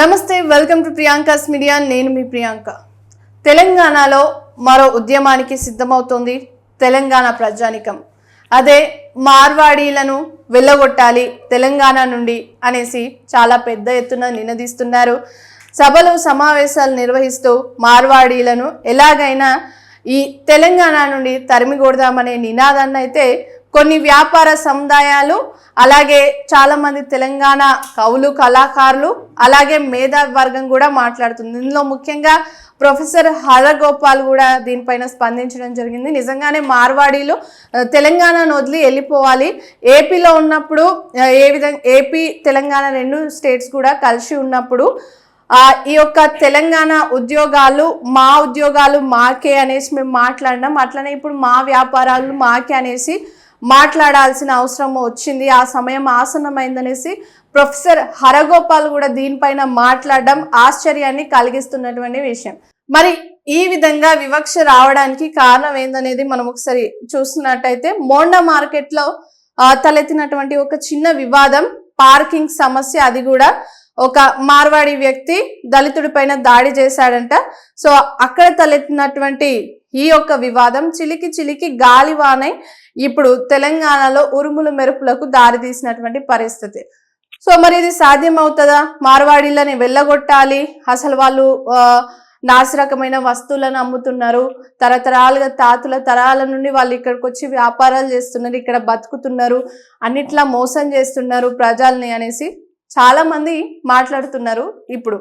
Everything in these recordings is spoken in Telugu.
నమస్తే వెల్కమ్ టు ప్రియాంకాస్ మీడియా. నేను మీ ప్రియాంక. తెలంగాణలో మరో ఉద్యమానికి సిద్ధమవుతోంది తెలంగాణ ప్రజానికం. అదే మార్వాడీలను వెళ్ళగొట్టాలి తెలంగాణ నుండి అనేసి చాలా పెద్ద ఎత్తున నినదిస్తున్నారు. సభలు సమావేశాలు నిర్వహిస్తూ మార్వాడీలను ఎలాగైనా ఈ తెలంగాణ నుండి తరిమి కొడదామనే నినాదాన్ని అయితే కొన్ని వ్యాపార సముదాయాలు అలాగే చాలామంది తెలంగాణ కవులు కళాకారులు అలాగే మేధావి వర్గం కూడా మాట్లాడుతుంది. ఇందులో ముఖ్యంగా ప్రొఫెసర్ హరగోపాల్ కూడా దీనిపైన స్పందించడం జరిగింది. నిజంగానే మార్వాడీలు తెలంగాణను వదిలి వెళ్ళిపోవాలి. ఏపీలో ఉన్నప్పుడు ఏ విధంగా ఏపీ తెలంగాణ రెండు స్టేట్స్ కూడా కలిసి ఉన్నప్పుడు ఈ యొక్క తెలంగాణ ఉద్యోగాలు మా ఉద్యోగాలు మాకే అనేసి మేము మాట్లాడినాం. అట్లనే ఇప్పుడు మా వ్యాపారాలు మాకే అనేసి మాట్లాడాల్సిన అవసరం వచ్చింది. ఆ సమయం ఆసన్నమైందనేసి ప్రొఫెసర్ హరగోపాల్ కూడా దీనిపైన మాట్లాడడం ఆశ్చర్యాన్ని కలిగిస్తున్నటువంటి విషయం. మరి ఈ విధంగా వివక్ష రావడానికి కారణం ఏందనేది మనం ఒకసారి చూస్తున్నట్టయితే మోండా మార్కెట్లో తలెత్తినటువంటి ఒక చిన్న వివాదం పార్కింగ్ సమస్య అది కూడా ఒక మార్వాడి వ్యక్తి దళితుడి పైన దాడి చేశాడంట. సో అక్కడ తలెత్తినటువంటి ఈ యొక్క వివాదం చిలికి చిలికి గాలివానై ఇప్పుడు తెలంగాణలో ఉరుములు మెరుపులకు దారితీసినటువంటి పరిస్థితి. సో మరి ఇది సాధ్యం అవుతుందా మార్వాడీలని వెళ్ళగొట్టాలి. అసలు వాళ్ళు నాసిరకమైన వస్తువులను అమ్ముతున్నారు. తరతరాలుగా తాతుల తరాల నుండి వాళ్ళు ఇక్కడికి వచ్చి వ్యాపారాలు చేస్తున్నారు ఇక్కడ బతుకుతున్నారు అన్నిట్లా మోసం చేస్తున్నారు ప్రజల్ని అనేసి చాలామంది మాట్లాడుతున్నారు ఇప్పుడు.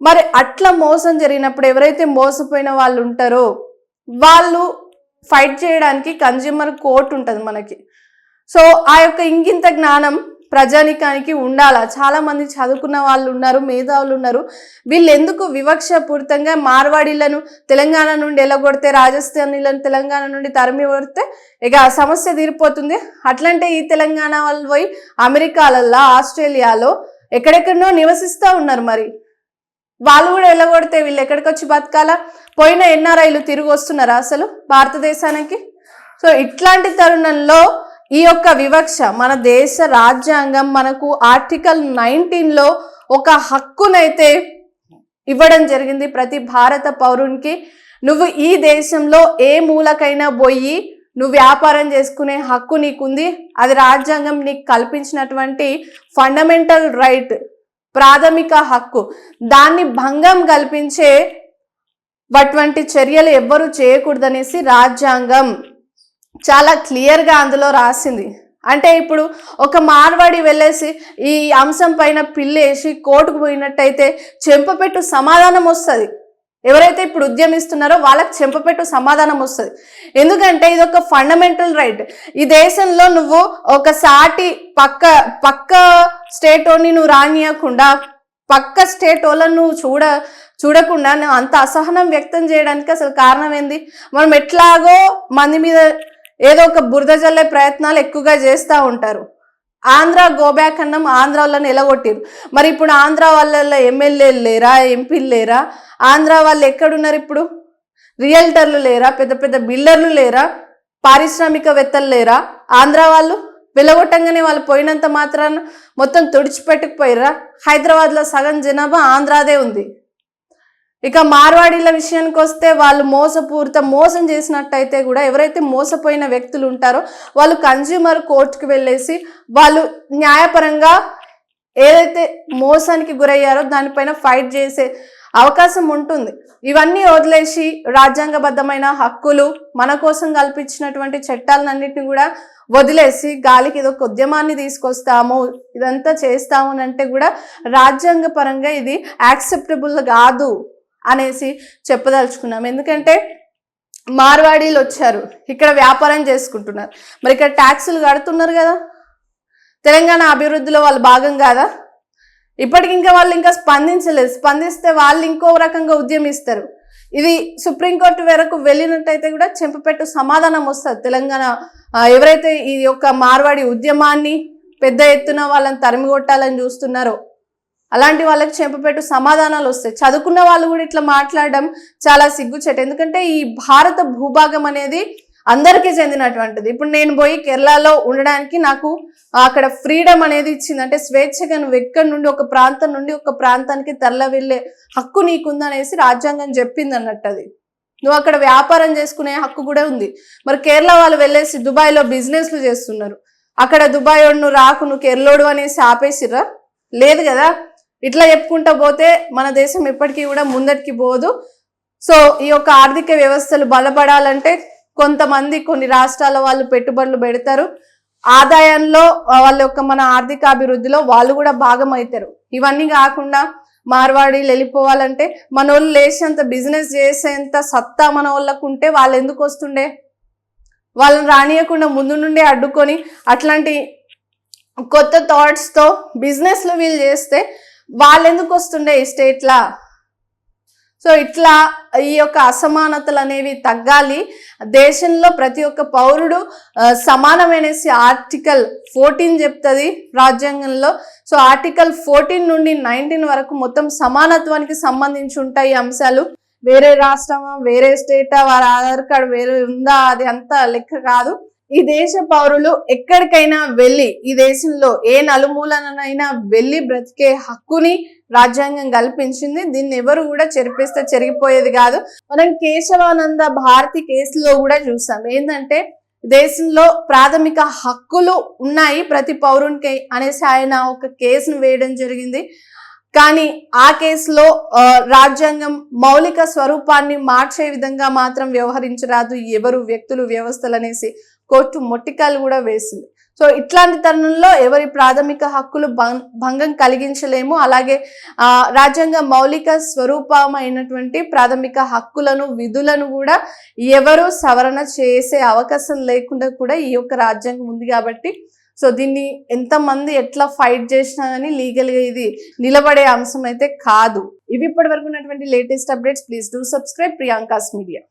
మరి అట్లా మోసం జరిగినప్పుడు ఎవరైతే మోసపోయిన వాళ్ళు ఉంటారో వాళ్ళు ఫైట్ చేయడానికి కన్జ్యూమర్ కోర్ట్ ఉంటుంది మనకి. సో ఆ యొక్క ఇంకింత జ్ఞానం ప్రజానికానికి ఉండాలా? చాలామంది చదువుకున్న వాళ్ళు ఉన్నారు మేధావులు ఉన్నారు. వీళ్ళు ఎందుకు వివక్ష పూరితంగా మార్వాడీలను తెలంగాణ నుండి ఎలగొడితే రాజస్థానీలను తెలంగాణ నుండి తరిమి కొడితే ఇక సమస్య తీరిపోతుంది. అట్లంటే ఈ తెలంగాణ వాళ్ళు పోయి అమెరికాలల్లో ఆస్ట్రేలియాలో ఎక్కడెక్కడనో నివసిస్తూ ఉన్నారు మరి. వాళ్ళు కూడా వెళ్ళగొడితే వీళ్ళు ఎక్కడికి వచ్చి బతకాలా? పోయిన ఎన్ఆర్ఐలు తిరిగి వస్తున్నారా అసలు భారతదేశానికి? సో ఇట్లాంటి తరుణంలో ఈ యొక్క వివక్ష మన దేశ రాజ్యాంగం మనకు ఆర్టికల్ నైన్టీన్లో ఒక హక్కునైతే ఇవ్వడం జరిగింది ప్రతి భారత పౌరునికి. నువ్వు ఈ దేశంలో ఏ మూలకైనా పోయి నువ్వు వ్యాపారం చేసుకునే హక్కు నీకుంది. అది రాజ్యాంగం నీకు కల్పించినటువంటి ఫండమెంటల్ రైట్ ప్రాథమిక హక్కు. దాన్ని భంగం కల్పించే అటువంటి చర్యలు ఎవ్వరూ చేయకూడదనేసి రాజ్యాంగం చాలా క్లియర్గా అందులో రాసింది. అంటే ఇప్పుడు ఒక మార్వాడి వెళ్ళేసి ఈ అంశం పైన పిల్లేసి కోర్టుకు పోయినట్టయితే చెంపపెట్టు సమాధానం వస్తుంది. ఎవరైతే ఇప్పుడు ఉద్యమిస్తున్నారో వాళ్ళకి చెంపపెట్టు సమాధానం వస్తుంది. ఎందుకంటే ఇది ఒక ఫండమెంటల్ రైట్ ఈ దేశంలో నువ్వు ఒక సాటి పక్క పక్క స్టేట్ ఓని నువ్వు రానియకుండా పక్క స్టేట్ వాళ్ళని నువ్వు చూడ చూడకుండా నువ్వు అంత అసహనం వ్యక్తం చేయడానికి అసలు కారణం ఏంది? మనం ఎట్లాగో మంది మీద ఏదో ఒక బురద జల్లే ప్రయత్నాలు ఎక్కువగా చేస్తూ ఉంటారు. ఆంధ్ర గోబ్యాక్ అన్నం ఆంధ్ర వాళ్ళని ఎలగొట్టిరు మరి ఇప్పుడు ఆంధ్ర వాళ్ళ ఎమ్మెల్యేలు లేరా ఎంపీలు లేరా? ఆంధ్ర వాళ్ళు ఎక్కడున్నారు ఇప్పుడు? రియల్టర్లు లేరా? పెద్ద పెద్ద బిల్డర్లు లేరా? పారిశ్రామికవేత్తలు లేరా? ఆంధ్ర వాళ్ళు వెలగొట్టంగానే వాళ్ళు పోయినంత మాత్రాన మొత్తం తుడిచిపెట్టుకుపోయిరా హైదరాబాద్లో సగం జనాభా ఆంధ్రాదే ఉంది. ఇక మార్వాడీల విషయానికి వస్తే వాళ్ళు మోసపూరిత మోసం చేసినట్టయితే కూడా ఎవరైతే మోసపోయిన వ్యక్తులు ఉంటారో వాళ్ళు కన్జ్యూమర్ కోర్టుకి వెళ్ళేసి వాళ్ళు న్యాయపరంగా ఏదైతే మోసానికి గురయ్యారో దానిపైన ఫైట్ చేసే అవకాశం ఉంటుంది. ఇవన్నీ వదిలేసి రాజ్యాంగబద్ధమైన హక్కులు మన కోసం కల్పించినటువంటి చట్టాలన్నింటినీ కూడా వదిలేసి గాలికి ఏదో ఒక ఉద్యమాన్ని తీసుకొస్తాము ఇదంతా చేస్తాము అని అంటే కూడా రాజ్యాంగ పరంగా ఇది యాక్సెప్టబుల్ కాదు. అనేసి చెప్పదలుచుకున్నాం. ఎందుకంటే మార్వాడీలు వచ్చారు. ఇక్కడ వ్యాపారం చేసుకుంటున్నారు. మరి ఇక్కడ ట్యాక్సులు కడుతున్నారు కదా. తెలంగాణ అభివృద్ధిలో వాళ్ళు భాగం కాదా? ఇప్పటికి ఇంకా వాళ్ళు ఇంకా స్పందించలేదు. స్పందిస్తే వాళ్ళు ఇంకో రకంగా ఉద్యమిస్తారు. ఇది సుప్రీంకోర్టు వరకు వెళ్ళినట్టయితే కూడా చెంపపెట్టు సమాధానం వస్తుంది. తెలంగాణ ఎవరైతే ఈ యొక్క మార్వాడి ఉద్యమాన్ని పెద్ద ఎత్తున వాళ్ళని తరిమి కొట్టాలని చూస్తున్నారో అలాంటి వాళ్ళకి చెంపపెట్టు సమాధానాలు వస్తాయి. చదువుకున్న వాళ్ళు కూడా ఇట్లా మాట్లాడడం చాలా సిగ్గుచేట. ఎందుకంటే ఈ భారత భూభాగం అనేది అందరికీ చెందినటువంటిది. ఇప్పుడు నేను పోయి కేరళలో ఉండడానికి నాకు అక్కడ ఫ్రీడమ్ అనేది ఇచ్చింది. అంటే స్వేచ్ఛగా నువ్వు ఎక్కడి నుండి ఒక ప్రాంతం నుండి ఒక ప్రాంతానికి తెల్ల వెళ్ళే హక్కు నీకుందనేసి రాజ్యాంగం చెప్పింది అన్నట్టు అది. నువ్వు అక్కడ వ్యాపారం చేసుకునే హక్కు కూడా ఉంది. మరి కేరళ వాళ్ళు వెళ్ళేసి దుబాయ్లో బిజినెస్లు చేస్తున్నారు. అక్కడ దుబాయ్ వాడు నువ్వు రాకు నువ్వు కేరళోడు అనేసి ఆపేసిర్రా? లేదు కదా? ఇట్లా చెప్పుకుంటా పోతే మన దేశం ఎప్పటికీ కూడా ముందటికి పోదు. సో ఈ యొక్క ఆర్థిక వ్యవస్థలు బలపడాలంటే కొంతమంది కొన్ని రాష్ట్రాల వాళ్ళు పెట్టుబడులు పెడతారు. ఆదాయంలో వాళ్ళ యొక్క మన ఆర్థిక అభివృద్ధిలో వాళ్ళు కూడా భాగం అవుతారు ఇవన్నీ కాకుండా మార్వాడీలు వెళ్ళిపోవాలంటే మన వాళ్ళు లేచేంత బిజినెస్ చేసేంత సత్తా మన వాళ్ళకు ఉంటే వాళ్ళు ఎందుకు వస్తుండే? వాళ్ళని రానియకుండా ముందు నుండి అడ్డుకొని అట్లాంటి కొత్త థాట్స్తో బిజినెస్లు వీళ్ళు చేస్తే వాళ్ళు ఎందుకు వస్తుండే ఈ స్టేట్లా సో ఇట్లా ఈ యొక్క అసమానతలు అనేవి తగ్గాలి. దేశంలో ప్రతి ఒక్క పౌరుడు సమానమనేసి ఆర్టికల్ ఫోర్టీన్ చెప్తుంది రాజ్యాంగంలో. సో ఆర్టికల్ ఫోర్టీన్ నుండి నైన్టీన్ వరకు మొత్తం సమానత్వానికి సంబంధించి ఉంటాయి ఈ అంశాలు. వేరే రాష్ట్రమా వేరే స్టేటా వారి ఆధార్ కార్డు వేరే ఉందా అది అంతా లెక్క కాదు. ఈ దేశ పౌరులు ఎక్కడికైనా వెళ్ళి ఈ దేశంలో ఏ నలుమూలనైనా వెళ్ళి బ్రతికే హక్కుని రాజ్యాంగం కల్పించింది. దీన్ని ఎవరు కూడా చెరిపిస్తే చెరిగిపోయేది కాదు. మనం కేశవానంద భారతి కేసులో కూడా చూసాం. ఏంటంటే దేశంలో ప్రాథమిక హక్కులు ఉన్నాయి ప్రతి పౌరునికి అనేసి ఆయన ఒక కేసును వేయడం జరిగింది. కానీ ఆ కేసులో రాజ్యాంగం మౌలిక స్వరూపాన్ని మార్చే విధంగా మాత్రం వ్యవహరించరాదు ఎవరు వ్యక్తులు వ్యవస్థలు అనేసి. కోర్టు మొట్టికాలు కూడా వేసింది. సో ఇట్లాంటి తరుణంలో ఎవరి ప్రాథమిక హక్కులు భం- భంగం కలిగించలేము అలాగే రాజ్యాంగ మౌలిక స్వరూపమైనటువంటి ప్రాథమిక హక్కులను విధులను కూడా ఎవరు సవరణ చేసే అవకాశం లేకుండా కూడా ఈ యొక్క రాజ్యాంగం ఉంది కాబట్టి సో దీన్ని ఎంతమంది ఎట్లా ఫైట్ చేసినా కానీ లీగల్గా ఇది నిలబడే అంశం అయితే కాదు. ఇవి ఇప్పటి వరకు ఉన్నటువంటి latest updates please do subscribe Priyanka's media.